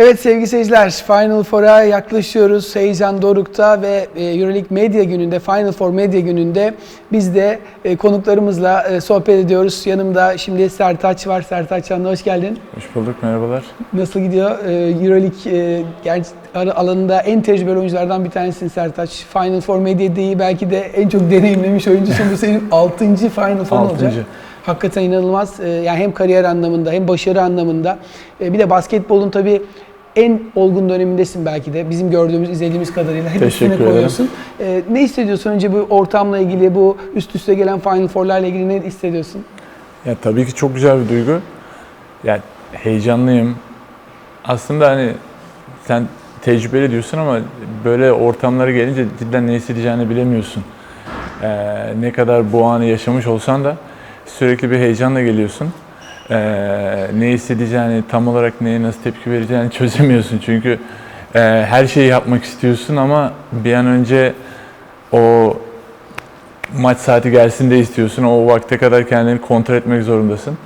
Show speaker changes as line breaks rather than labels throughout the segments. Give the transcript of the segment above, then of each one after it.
Evet sevgili seyirciler, Final Four'a yaklaşıyoruz. Heyecan dorukta ve e, Euroleague Medya Günü'nde, Final Four Medya Günü'nde biz de e, konuklarımızla e, sohbet ediyoruz. Yanımda şimdi Sertaç var. Sertaç Hanım hoş geldin.
Hoş bulduk, merhabalar.
Nasıl gidiyor? Euroleague alanında en tecrübeli oyunculardan bir tanesin Sertaç. Final Four Medya'yı belki de en çok deneyimlemiş oyuncusun. Bu senin 6. Final Four olacak. Hakikaten inanılmaz. Ee, Yani hem kariyer anlamında hem başarı anlamında. Ee, Bir de basketbolun tabii en olgun dönemindesin belki de. Bizim gördüğümüz, izlediğimiz kadarıyla hep
Teşekkür
üstüne
ederim.
koyuyorsun. Ee, Ne hissediyorsun önce bu ortamla ilgili, bu üst üste gelen Final Four'larla ilgili ne hissediyorsun?
Ya tabii ki çok güzel bir duygu. Ya heyecanlıyım. Aslında hani sen tecrübeli diyorsun ama böyle ortamlara gelince cidden ne hissedeceğini bilemiyorsun. Ee, ne kadar bu anı yaşamış olsan da sürekli bir heyecanla geliyorsun. Ee, ne hissedeceğini, tam olarak neye nasıl tepki vereceğini çözemiyorsun. Çünkü e, her şeyi yapmak istiyorsun ama bir an önce o maç saati gelsin de istiyorsun. O vakte kadar kendini kontrol etmek zorundasın.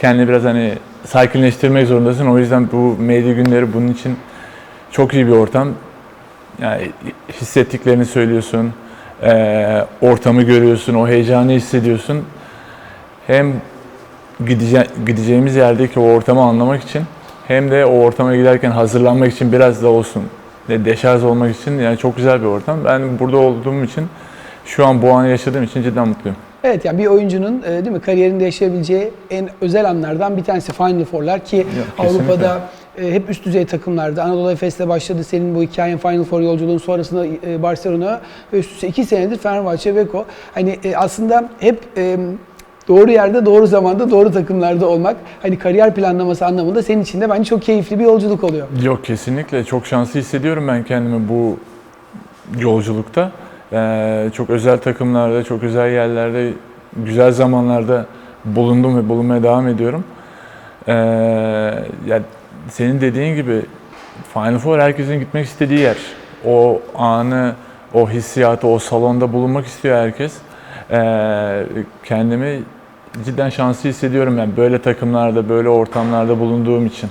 Kendini biraz hani sakinleştirmek zorundasın. O yüzden bu medya günleri bunun için çok iyi bir ortam. Yani hissettiklerini söylüyorsun. eee, ortamı görüyorsun. O heyecanı hissediyorsun. Hem gidece gideceğimiz yerdeki o ortamı anlamak için hem de o ortama giderken hazırlanmak için biraz da olsun de deşarj olmak için yani çok güzel bir ortam. Ben burada olduğum için şu an bu anı yaşadığım için cidden mutluyum.
Evet yani bir oyuncunun e, değil mi kariyerinde yaşayabileceği en özel anlardan bir tanesi Final Four'lar ki
kesinlikle.
Avrupa'da e, hep üst düzey takımlarda. Anadolu Efes'le başladı senin bu hikayen Final Four yolculuğun sonrasında e, Barcelona ve üst üste iki senedir Fenerbahçe Beko. Hani aslında hep doğru yerde, doğru zamanda, doğru takımlarda olmak hani kariyer planlaması anlamında senin için de bence çok keyifli bir yolculuk oluyor.
Yok kesinlikle çok şanslı hissediyorum ben kendimi bu yolculukta. Ee, çok özel takımlarda, çok özel yerlerde, güzel zamanlarda bulundum ve bulunmaya devam ediyorum. Ee, ya senin dediğin gibi Final Four herkesin gitmek istediği yer. O anı, o hissiyatı, o salonda bulunmak istiyor herkes. Ee, kendimi cidden şanslı hissediyorum yani böyle takımlarda, böyle ortamlarda bulunduğum için.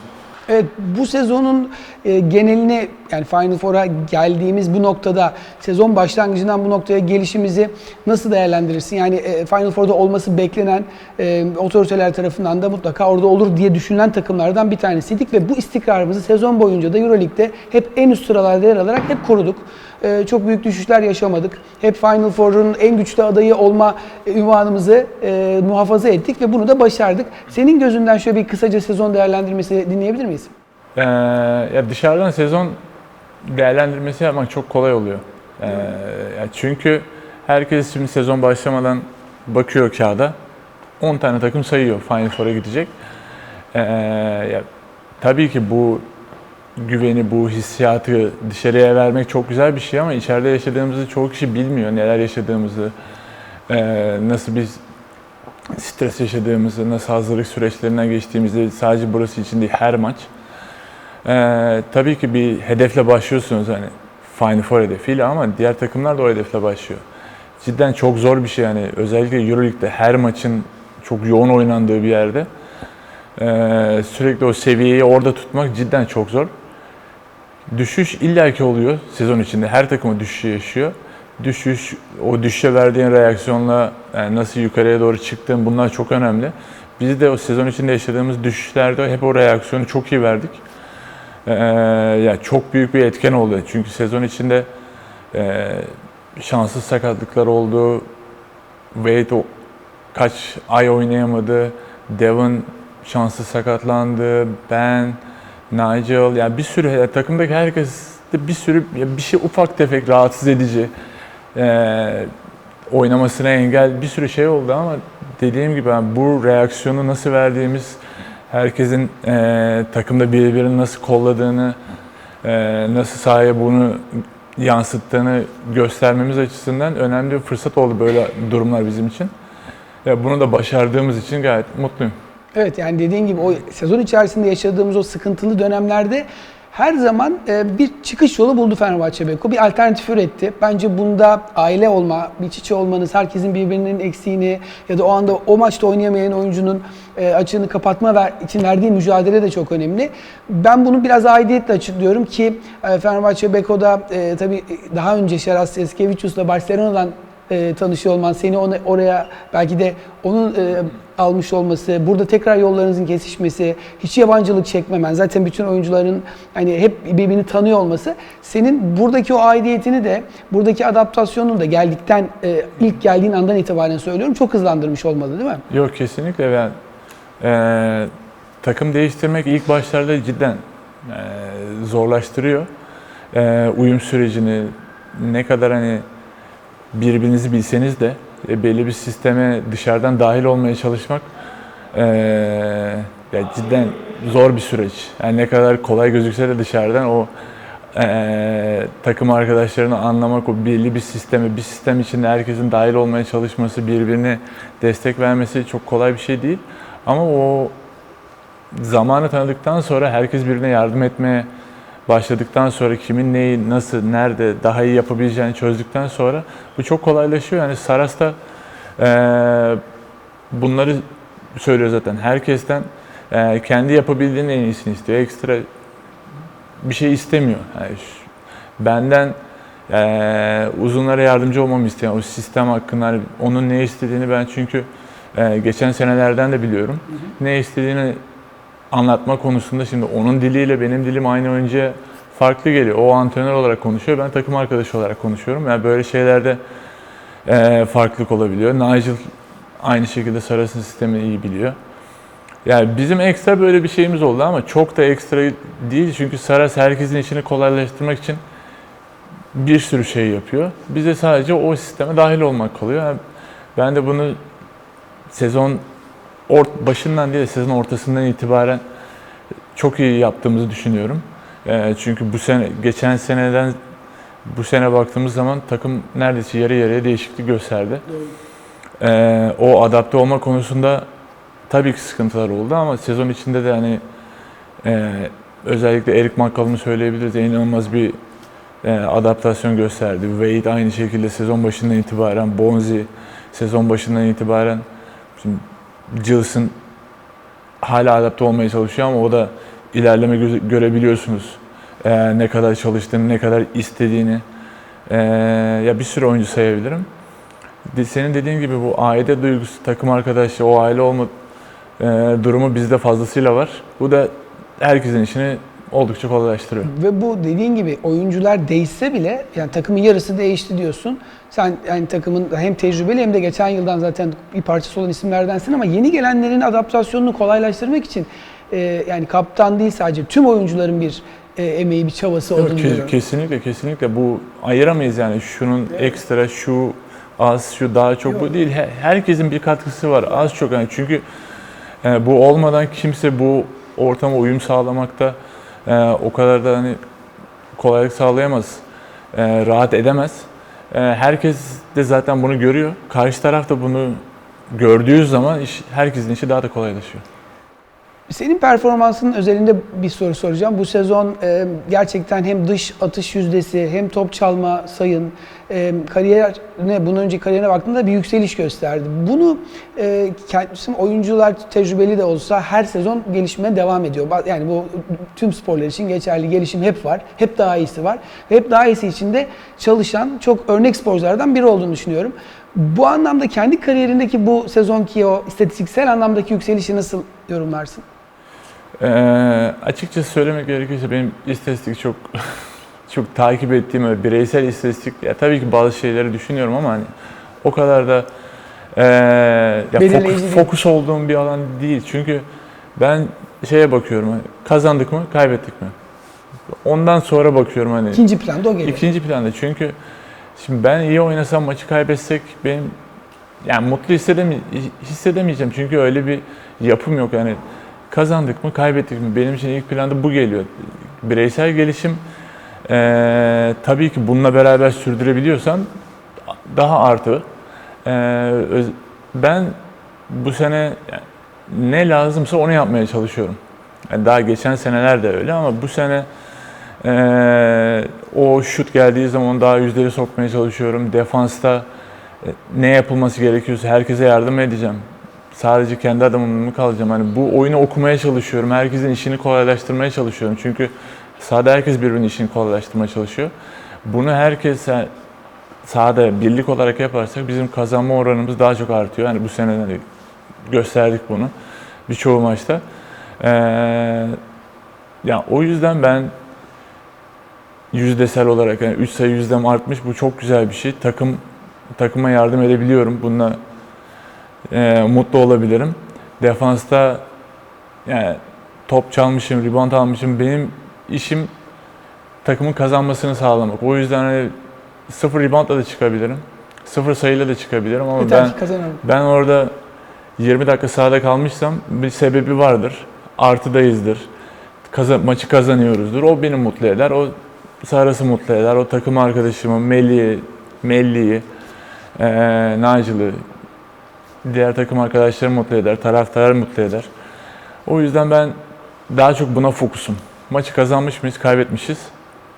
Evet bu sezonun e, genelini yani Final Four'a geldiğimiz bu noktada sezon başlangıcından bu noktaya gelişimizi nasıl değerlendirirsin? Yani e, Final Four'da olması beklenen e, otoriteler tarafından da mutlaka orada olur diye düşünülen takımlardan bir tanesiydik ve bu istikrarımızı sezon boyunca da EuroLeague'de hep en üst sıralarda yer alarak hep koruduk. E, çok büyük düşüşler yaşamadık. Hep Final Four'un en güçlü adayı olma ünvanımızı e, muhafaza ettik ve bunu da başardık. Senin gözünden şöyle bir kısaca sezon değerlendirmesi dinleyebilir miyiz?
Ee, ya dışarıdan sezon değerlendirmesi yapmak çok kolay oluyor. Ee, ya çünkü herkes şimdi sezon başlamadan bakıyor kağıda. 10 tane takım sayıyor Final Four'a gidecek. Ee, ya, tabii ki bu güveni, bu hissiyatı dışarıya vermek çok güzel bir şey ama içeride yaşadığımızı çoğu kişi bilmiyor. Neler yaşadığımızı, ee, nasıl biz stres yaşadığımızı, nasıl hazırlık süreçlerinden geçtiğimizi sadece burası için değil her maç. Ee, tabii ki bir hedefle başlıyorsunuz hani Final Four hedefiyle ama diğer takımlar da o hedefle başlıyor. Cidden çok zor bir şey yani özellikle Euroleague'de her maçın çok yoğun oynandığı bir yerde ee, sürekli o seviyeyi orada tutmak cidden çok zor. Düşüş illaki oluyor sezon içinde. Her takım o düşüşü yaşıyor. Düşüş, o düşüşe verdiğin reaksiyonla yani nasıl yukarıya doğru çıktığın bunlar çok önemli. Biz de o sezon içinde yaşadığımız düşüşlerde hep o reaksiyonu çok iyi verdik. Ee, ya çok büyük bir etken oldu. Çünkü sezon içinde e, şanssız sakatlıklar oldu. Wade kaç ay oynayamadı. Devon şanssız sakatlandı. Ben, Nigel yani bir sürü yani takımdaki herkes de bir sürü ya bir şey ufak tefek rahatsız edici e, oynamasına engel bir sürü şey oldu ama dediğim gibi yani bu reaksiyonu nasıl verdiğimiz herkesin e, takımda birbirini nasıl kolladığını e, nasıl sahaya bunu yansıttığını göstermemiz açısından önemli bir fırsat oldu böyle durumlar bizim için. Ve bunu da başardığımız için gayet mutluyum.
Evet yani dediğin gibi o sezon içerisinde yaşadığımız o sıkıntılı dönemlerde her zaman e, bir çıkış yolu buldu Fenerbahçe Beko. Bir alternatif üretti. Bence bunda aile olma, bir çiçe olmanız, herkesin birbirinin eksiğini ya da o anda o maçta oynayamayan oyuncunun e, açığını kapatma için verdiği mücadele de çok önemli. Ben bunu biraz aidiyetle açıklıyorum ki e, Fenerbahçe Beko'da tabii daha önce Şeras Seskevicius'la Barcelona'dan tanışıyor olman, seni ona, oraya belki de onun almış olması, burada tekrar yollarınızın kesişmesi, hiç yabancılık çekmemen, zaten bütün oyuncuların hani hep birbirini tanıyor olması, senin buradaki o aidiyetini de, buradaki adaptasyonunu da geldikten, e, ilk geldiğin andan itibaren söylüyorum, çok hızlandırmış olmalı değil mi?
Yok kesinlikle ben eee, takım değiştirmek ilk başlarda cidden eee, zorlaştırıyor. Eee, uyum sürecini ne kadar hani birbirinizi bilseniz de e, belli bir sisteme dışarıdan dahil olmaya çalışmak eee, ya cidden zor bir süreç. Yani ne kadar kolay gözükse de dışarıdan o eee, takım arkadaşlarını anlamak, o belli bir sisteme, bir sistem içinde herkesin dahil olmaya çalışması, birbirine destek vermesi çok kolay bir şey değil. Ama o zamanı tanıdıktan sonra herkes birbirine yardım etmeye başladıktan sonra kimin neyi, nasıl, nerede daha iyi yapabileceğini çözdükten sonra bu çok kolaylaşıyor. Yani Saras'ta eee, bunları söylüyor zaten. Herkesten eee, kendi yapabildiğinin en iyisini istiyor. Ekstra bir şey istemiyor. Yani şu- benden eee, uzunlara yardımcı olmamı isteyen o sistem hakkında hani onun ne istediğini ben çünkü eee, geçen senelerden de biliyorum. Ne istediğini anlatma konusunda şimdi onun diliyle benim dilim aynı oyuncuya farklı geliyor. O antrenör olarak konuşuyor, ben takım arkadaşı olarak konuşuyorum. Yani böyle şeylerde eee, farklılık olabiliyor. Nigel aynı şekilde Saras'ın sistemini iyi biliyor. Yani bizim ekstra böyle bir şeyimiz oldu ama çok da ekstra değil çünkü Saras herkesin işini kolaylaştırmak için bir sürü şey yapıyor. Bize sadece o sisteme dahil olmak kalıyor. Yani ben de bunu sezon ort başından değil de sezon ortasından itibaren çok iyi yaptığımızı düşünüyorum. Ee, çünkü bu sene geçen seneden bu sene baktığımız zaman takım neredeyse yarı yarıya değişiklik gösterdi. Ee, o adapte olma konusunda tabii ki sıkıntılar oldu ama sezon içinde de hani e, özellikle Erik McCallum'u söyleyebiliriz. İnanılmaz bir e, adaptasyon gösterdi. Wade aynı şekilde sezon başından itibaren, Bonzi sezon başından itibaren şimdi Gilson hala adapte olmaya çalışıyor ama o da ilerleme gö- görebiliyorsunuz. E, ne kadar çalıştığını, ne kadar istediğini. E, ya bir sürü oyuncu sayabilirim. Senin dediğin gibi bu aile duygusu, takım arkadaşı, o aile olma e, durumu bizde fazlasıyla var. Bu da herkesin işini oldukça kolaylaştırıyor.
Ve bu dediğin gibi oyuncular değişse bile yani takımın yarısı değişti diyorsun. Sen yani takımın hem tecrübeli hem de geçen yıldan zaten bir parçası olan isimlerdensin ama yeni gelenlerin adaptasyonunu kolaylaştırmak için e, yani kaptan değil sadece tüm oyuncuların bir e, emeği, bir çabası
Yok,
olduğunu
ke-
görüyorum.
kesinlikle kesinlikle. Bu ayıramayız yani. Şunun ekstra şu az şu daha çok bu değil. He- herkesin bir katkısı var. Az çok yani. Çünkü e, bu olmadan kimse bu ortama uyum sağlamakta e, o kadar da hani kolaylık sağlayamaz. E, rahat edemez. E, herkes de zaten bunu görüyor. Karşı taraf da bunu gördüğü zaman iş, herkesin işi daha da kolaylaşıyor.
Senin performansının özelinde bir soru soracağım. Bu sezon e, gerçekten hem dış atış yüzdesi hem top çalma sayın e, kariyerine bundan önce kariyerine baktığında bir yükseliş gösterdi. Bunu e, kendisi oyuncular tecrübeli de olsa her sezon gelişmeye devam ediyor. Yani bu tüm sporlar için geçerli gelişim hep var. Hep daha iyisi var. Hep daha iyisi için de çalışan çok örnek sporculardan biri olduğunu düşünüyorum. Bu anlamda kendi kariyerindeki bu sezonki o istatistiksel anlamdaki yükselişi nasıl yorumlarsın?
Ee, açıkçası söylemek gerekirse benim istatistik çok çok takip ettiğim öyle bireysel istatistik ya tabii ki bazı şeyleri düşünüyorum ama hani o kadar da ee, ya fokus, fokus olduğum bir alan değil. Çünkü ben şeye bakıyorum hani kazandık mı kaybettik mi? Ondan sonra bakıyorum hani
İkinci planda o geliyor.
İkinci planda çünkü şimdi ben iyi oynasam maçı kaybetsek benim yani mutlu hissedemi hissedemeyeceğim çünkü öyle bir yapım yok yani kazandık mı kaybettik mi benim için ilk planda bu geliyor. Bireysel gelişim eee, tabii ki bununla beraber sürdürebiliyorsan daha artı. Eee, öz- ben bu sene ne lazımsa onu yapmaya çalışıyorum. Yani daha geçen seneler de öyle ama bu sene Ee, o şut geldiği zaman daha yüzleri sokmaya çalışıyorum. Defansta e, ne yapılması gerekiyorsa herkese yardım edeceğim. Sadece kendi adamımla mı kalacağım? Hani bu oyunu okumaya çalışıyorum. Herkesin işini kolaylaştırmaya çalışıyorum. Çünkü sahada herkes birbirinin işini kolaylaştırmaya çalışıyor. Bunu herkes sahada birlik olarak yaparsak bizim kazanma oranımız daha çok artıyor. Yani bu sene gösterdik bunu birçoğu maçta. Ee, ya o yüzden ben yüzdesel olarak yani 3 sayı yüzdem artmış. Bu çok güzel bir şey. Takım takıma yardım edebiliyorum. Bununla e, mutlu olabilirim. Defansta yani top çalmışım, rebound almışım. Benim işim takımın kazanmasını sağlamak. O yüzden hani sıfır reboundla da çıkabilirim. Sıfır sayıyla da çıkabilirim ama
Yeter
ben
kazanalım.
ben orada 20 dakika sahada kalmışsam bir sebebi vardır. Artıdayızdır. Kaza- maçı kazanıyoruzdur. O beni mutlu eder. O Saras'ı mutlu eder. O takım arkadaşımı, Melih'i, Melli'yi, eee Nacilı, diğer takım arkadaşlarım mutlu eder. Taraftarı mutlu eder. O yüzden ben daha çok buna fokusum. Maçı kazanmış mıyız, kaybetmişiz.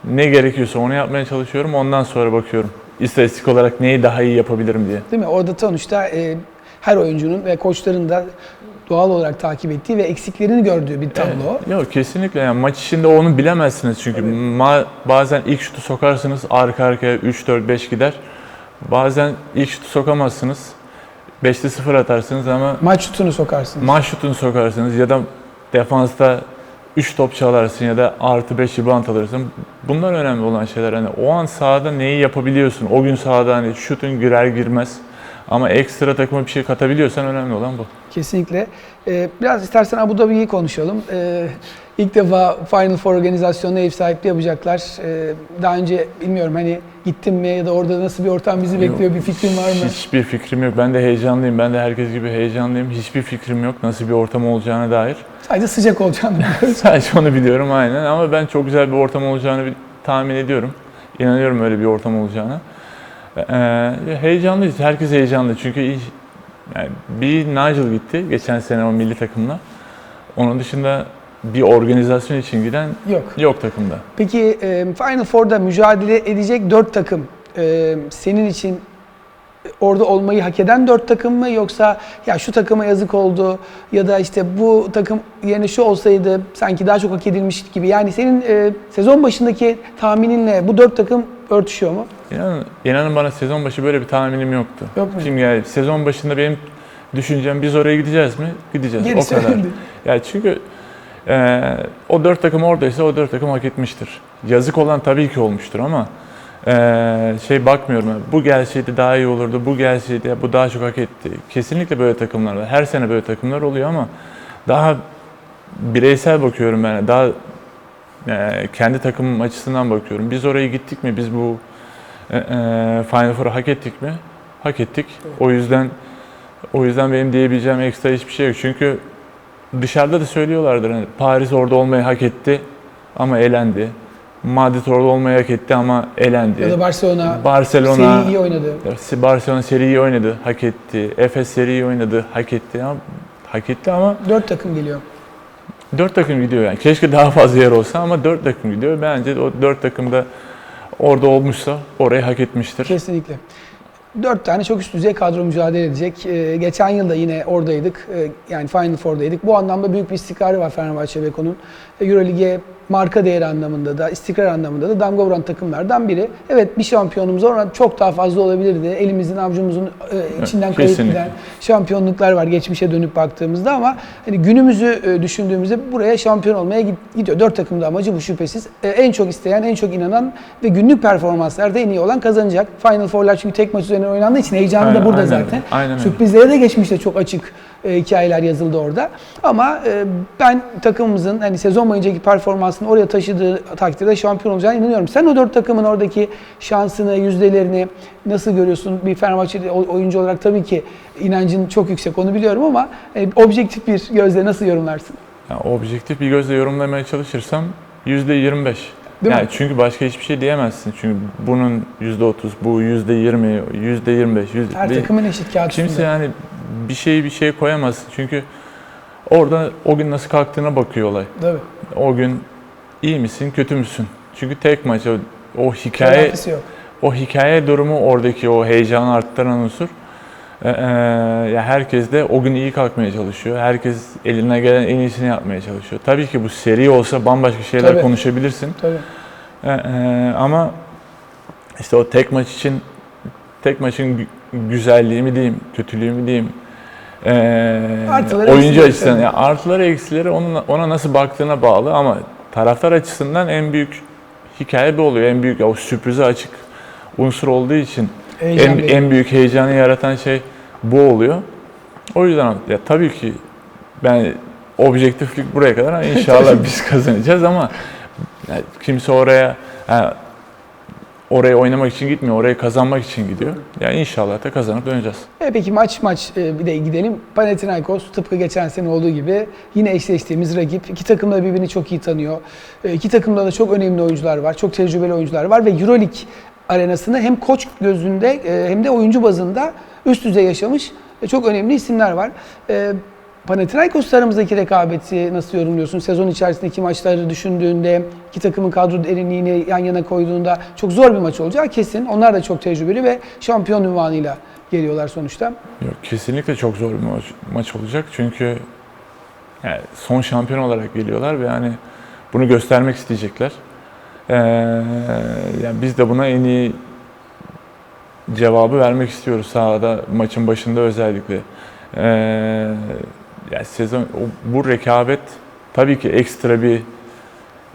Ne gerekiyorsa onu yapmaya çalışıyorum. Ondan sonra bakıyorum. İstatistik olarak neyi daha iyi yapabilirim diye.
Değil mi? Orada sonuçta e, her oyuncunun ve koçların da doğal olarak takip ettiği ve eksiklerini gördüğü bir tablo.
Evet. Yok kesinlikle yani maç içinde onu bilemezsiniz çünkü ma- bazen ilk şutu sokarsınız arka arkaya 3 4 5 gider. Bazen ilk şutu sokamazsınız. 5'te 0 atarsınız ama
Maç şutunu sokarsın.
maç şutunu sokarsınız ya da defansta 3 top çalarsın ya da artı 5 rebound alırsın. Bunlar önemli olan şeyler. Hani o an sahada neyi yapabiliyorsun? O gün sahada hani şutun girer girmez. Ama ekstra takıma bir şey katabiliyorsan önemli olan bu.
Kesinlikle. Ee, biraz istersen Abu Dhabi'yi konuşalım. Ee, ilk defa Final Four organizasyonuna ev sahipliği yapacaklar. Ee, daha önce bilmiyorum hani gittim mi ya da orada nasıl bir ortam bizi bekliyor bir fikrin var mı?
Hiçbir fikrim yok. Ben de heyecanlıyım. Ben de herkes gibi heyecanlıyım. Hiçbir fikrim yok nasıl bir ortam olacağına dair.
Sadece sıcak olacağını biliyoruz.
Sadece onu biliyorum aynen ama ben çok güzel bir ortam olacağını bir- tahmin ediyorum. İnanıyorum öyle bir ortam olacağına. Ee, heyecanlıyız. Herkes heyecanlı çünkü iş, yani bir Nigel gitti geçen sene o milli takımla. Onun dışında bir organizasyon için giden
Yok.
yok takımda.
Peki e, Final Four'da mücadele edecek dört takım e, senin için orada olmayı hak eden dört takım mı yoksa ya şu takıma yazık oldu ya da işte bu takım yerine şu olsaydı sanki daha çok hak edilmiş gibi. Yani senin e, sezon başındaki tahmininle bu dört takım örtüşüyor mu?
İnanın, inanın bana sezon başı böyle bir tahminim yoktu.
Yok mu?
Şimdi yani sezon başında benim düşüncem biz oraya gideceğiz mi? Gideceğiz.
Gerisi
o kadar.
önemli.
Yani çünkü e, o dört takım oradaysa o dört takım hak etmiştir. Yazık olan tabii ki olmuştur ama e, şey bakmıyorum. Bu gelseydi daha iyi olurdu. Bu gelseydi bu daha çok hak etti. Kesinlikle böyle takımlar var. Her sene böyle takımlar oluyor ama daha bireysel bakıyorum ben. Daha e, kendi takımım açısından bakıyorum. Biz oraya gittik mi? Biz bu e, e, Final Four'u hak ettik mi? Hak ettik. O yüzden o yüzden benim diyebileceğim ekstra hiçbir şey yok. Çünkü dışarıda da söylüyorlardır. Hani Paris orada olmayı hak etti ama elendi. Madrid orada olmayı hak etti ama elendi.
Ya da Barcelona,
Barcelona
seri iyi oynadı.
Barcelona seriyi oynadı, hak etti. Efes seriyi oynadı, hak etti ama hak etti ama
Dört takım geliyor.
dört takım gidiyor yani. Keşke daha fazla yer olsa ama dört takım gidiyor. Bence o dört takım da orada olmuşsa orayı hak etmiştir.
Kesinlikle. Dört tane çok üst düzey kadro mücadele edecek. Ee, geçen yıl da yine oradaydık. Ee, yani Final Four'daydık. Bu anlamda büyük bir istikrarı var Fenerbahçe Beko'nun. Ee, Eurolig'e marka değeri anlamında da, istikrar anlamında da damga vuran takımlardan biri. Evet bir şampiyonumuz ama çok daha fazla olabilirdi. Elimizin, avucumuzun e, içinden kayıp
kesinlikle.
giden şampiyonluklar var geçmişe dönüp baktığımızda ama hani günümüzü e, düşündüğümüzde buraya şampiyon olmaya gid- gidiyor. Dört takım da amacı bu şüphesiz. E, en çok isteyen, en çok inanan ve günlük performanslarda en iyi olan kazanacak. Final Four'lar çünkü tek maç üzerine oynandığı için heyecanı
Aynen,
da burada
aynen
zaten.
öyle. Aynen öyle.
Sürprizlere de geçmişte çok açık e, hikayeler yazıldı orada. Ama e, ben takımımızın hani sezon boyuncaki performansını oraya taşıdığı takdirde şampiyon olacağına inanıyorum. Sen o dört takımın oradaki şansını, yüzdelerini nasıl görüyorsun? Bir Fenerbahçeli oy- oyuncu olarak tabii ki inancın çok yüksek onu biliyorum ama e, objektif bir gözle nasıl yorumlarsın?
Yani objektif bir gözle yorumlamaya çalışırsam yüzde 25.
Değil
yani
mi?
çünkü başka hiçbir şey diyemezsin. Çünkü bunun yüzde 30, bu yüzde 20, yüzde 25, yüzde
Her takımın eşit kağıt
Kimse yani bir şey bir şey koyamazsın. Çünkü orada o gün nasıl kalktığına bakıyor olay.
Tabii.
O gün iyi misin, kötü müsün? Çünkü tek maç o, o hikaye
yok.
o hikaye durumu oradaki o heyecanı arttıran unsur. Ee, ya herkes de o gün iyi kalkmaya çalışıyor. Herkes eline gelen en iyisini yapmaya çalışıyor. Tabii ki bu seri olsa bambaşka şeyler
Tabii.
konuşabilirsin.
Tabii.
Ee, ama işte o tek maç için tek maçın güzelliği mi diyeyim, kötülüğü mü diyeyim.
Artıları,
oyuncu açısından yani artıları eksileri onun, ona nasıl baktığına bağlı ama taraftar açısından en büyük hikaye bu oluyor. En büyük o sürprize açık unsur olduğu için
Heyecan
en, en büyük heyecanı yaratan şey bu oluyor. O yüzden ya tabii ki ben objektiflik buraya kadar inşallah biz kazanacağız ama yani kimse oraya ha, oraya oynamak için gitmiyor, oraya kazanmak için gidiyor. Yani inşallah da kazanıp döneceğiz.
E peki maç maç e, bir de gidelim. Panathinaikos tıpkı geçen sene olduğu gibi yine eşleştiğimiz rakip. İki takım da birbirini çok iyi tanıyor. E, İki takımda da çok önemli oyuncular var. Çok tecrübeli oyuncular var ve Euroleague arenasında hem koç gözünde e, hem de oyuncu bazında üst düzey yaşamış e, çok önemli isimler var. Panathinaikos aramızdaki rekabeti nasıl yorumluyorsun? Sezon içerisindeki maçları düşündüğünde, iki takımın kadro derinliğini yan yana koyduğunda çok zor bir maç olacağı kesin. Onlar da çok tecrübeli ve şampiyon ünvanıyla geliyorlar sonuçta.
Yok, kesinlikle çok zor bir maç, maç olacak çünkü yani son şampiyon olarak geliyorlar ve yani bunu göstermek isteyecekler. Ee, yani biz de buna en iyi cevabı vermek istiyoruz sahada maçın başında özellikle. Ee, yani sezon bu rekabet tabii ki ekstra bir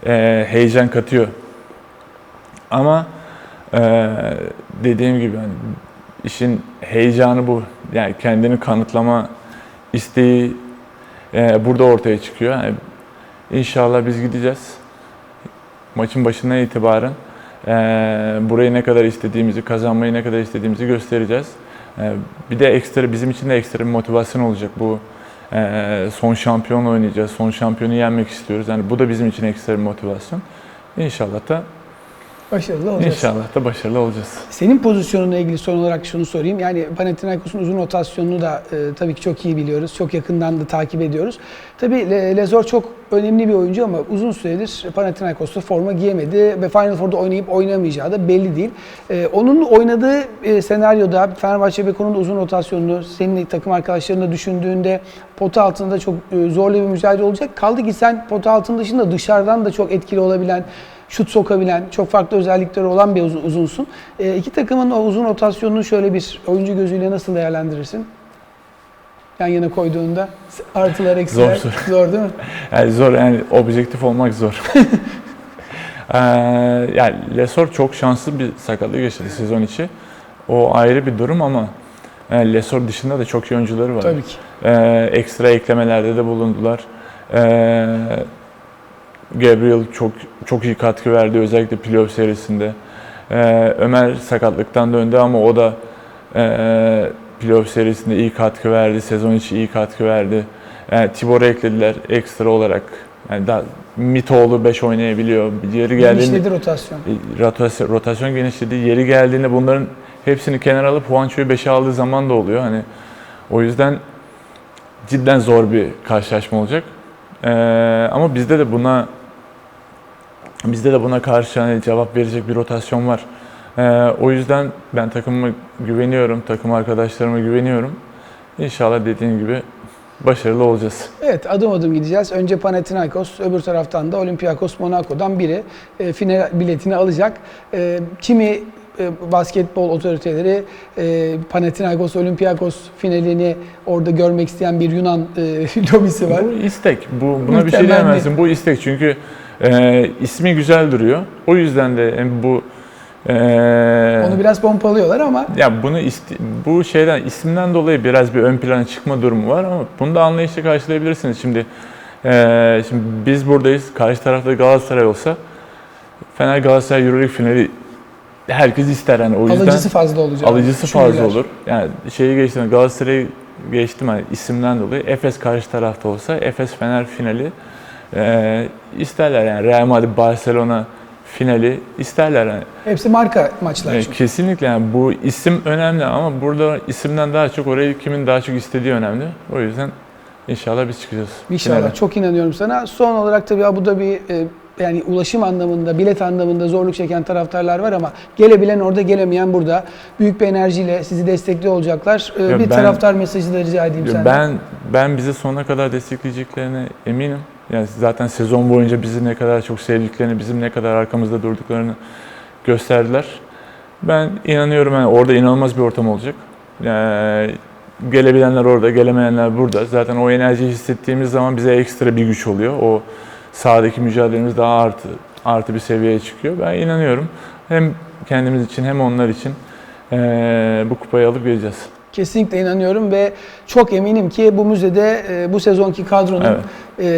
e, heyecan katıyor. Ama e, dediğim gibi yani işin heyecanı bu. Yani kendini kanıtlama isteği e, burada ortaya çıkıyor. Yani inşallah biz gideceğiz. Maçın başından itibaren e, burayı ne kadar istediğimizi, kazanmayı ne kadar istediğimizi göstereceğiz. E, bir de ekstra bizim için de ekstra bir motivasyon olacak bu. E, son şampiyon oynayacağız, son şampiyonu yenmek istiyoruz. Yani bu da bizim için ekstra bir motivasyon. İnşallah da
Başarılı olacağız.
inşallah da başarılı olacağız.
Senin pozisyonunla ilgili son olarak şunu sorayım. Yani Panathinaikos'un uzun rotasyonunu da e, tabii ki çok iyi biliyoruz. Çok yakından da takip ediyoruz. Tabii Le- Lezor çok önemli bir oyuncu ama uzun süredir Panathinaikos'ta forma giyemedi ve Final Four'da oynayıp oynamayacağı da belli değil. E, onun oynadığı e, senaryoda Fenerbahçe Beko'nun uzun rotasyonunu senin takım arkadaşlarını da düşündüğünde pota altında çok e, zorlu bir mücadele olacak. Kaldı ki sen pota altının dışında dışarıdan da çok etkili olabilen şut sokabilen, çok farklı özellikleri olan bir uzun- uzunsun. E, iki takımın o uzun rotasyonunu şöyle bir oyuncu gözüyle nasıl değerlendirirsin? Yan yana koyduğunda artılar eksiler.
Zor soru.
Zor değil mi?
Yani zor yani objektif olmak zor. Ee, yani Lesor çok şanslı bir sakatlık geçirdi sezon içi. O ayrı bir durum ama e, Lesor dışında da çok iyi oyuncuları var.
Tabii ki.
Ee, ekstra eklemelerde de bulundular. Ee, Gabriel çok çok iyi katkı verdi özellikle playoff serisinde. Ee, Ömer sakatlıktan döndü ama o da e, playoff serisinde iyi katkı verdi. Sezon içi iyi katkı verdi. Yani Tibor'u eklediler ekstra olarak. Yani daha Mitoğlu 5 oynayabiliyor. Yeri geldiğinde
Genişledi rotasyon.
rotasyon, rotasyon genişledi. Yeri geldiğinde bunların hepsini kenara alıp Juancho'yu 5'e aldığı zaman da oluyor. Hani o yüzden cidden zor bir karşılaşma olacak. Ee, ama bizde de buna bizde de buna karşı hani cevap verecek bir rotasyon var. Ee, o yüzden ben takımıma güveniyorum, takım arkadaşlarıma güveniyorum. İnşallah dediğin gibi başarılı olacağız.
Evet adım adım gideceğiz. Önce Panathinaikos, öbür taraftan da Olympiakos Monaco'dan biri e, final biletini alacak. E, kimi e, basketbol otoriteleri e, Panathinaikos Olympiakos finalini orada görmek isteyen bir Yunan e, lobisi var.
Bu istek. Bu buna bir şey
Muhtemelen.
diyemezsin. Bu istek çünkü e, ismi güzel duruyor. O yüzden de bu e,
Onu biraz pompalıyorlar ama
ya bunu bu şeyden isimden dolayı biraz bir ön plana çıkma durumu var ama bunu da anlayışla karşılayabilirsiniz. Şimdi e, şimdi biz buradayız. Karşı tarafta Galatasaray olsa Fener Galatasaray Euroleague finali herkes ister hani o yüzden
alıcısı fazla olacak.
alıcısı
Düşünürler.
fazla olur. Yani şeyi geçtim Galatasaray'ı geçtim hani isimden dolayı. Efes karşı tarafta olsa Efes Fener finali e, isterler yani Real Madrid Barcelona finali isterler yani.
Hepsi marka maçlar çünkü.
kesinlikle yani bu isim önemli ama burada isimden daha çok orayı kimin daha çok istediği önemli. O yüzden inşallah biz çıkacağız.
İnşallah.
finale.
Çok inanıyorum sana. Son olarak tabii Abu Dhabi e, yani ulaşım anlamında, bilet anlamında zorluk çeken taraftarlar var ama gelebilen orada, gelemeyen burada. Büyük bir enerjiyle sizi destekliyor olacaklar. Ee,
Ya
bir
ben-
taraftar mesajı da rica edeyim senden.
Ben ben bizi sonuna kadar destekleyeceklerine eminim. Yani zaten sezon boyunca bizi ne kadar çok sevdiklerini, bizim ne kadar arkamızda durduklarını gösterdiler. Ben inanıyorum yani orada inanılmaz bir ortam olacak. Yani gelebilenler orada, gelemeyenler burada. Zaten o enerjiyi hissettiğimiz zaman bize ekstra bir güç oluyor. O sahadaki mücadelemiz daha artı artı bir seviyeye çıkıyor. Ben inanıyorum. Hem kendimiz için hem onlar için eee, bu kupayı alıp geleceğiz.
Kesinlikle inanıyorum ve çok eminim ki bu müzede e, bu sezonki kadronun
Evet.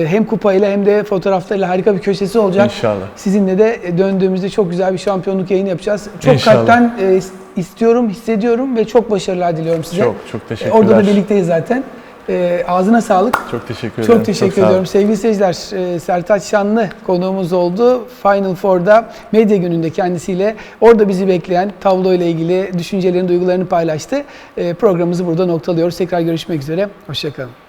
e, hem kupayla hem de fotoğraflarıyla harika bir köşesi olacak.
İnşallah.
Sizinle de döndüğümüzde çok güzel bir şampiyonluk yayını yapacağız. Çok
İnşallah.
kalpten e, istiyorum, hissediyorum ve çok başarılar diliyorum size.
Çok çok
E,
teşekkürler.
Orada da birlikteyiz zaten. E, ağzına sağlık.
Çok teşekkür ederim.
Çok teşekkür
olun.
ediyorum. Sevgili seyirciler, e, Sertaç Şanlı konuğumuz oldu. Final Four'da medya gününde kendisiyle orada bizi bekleyen tablo ile ilgili düşüncelerini, duygularını paylaştı. E, Programımızı burada noktalıyoruz. Tekrar görüşmek üzere. Hoşçakalın.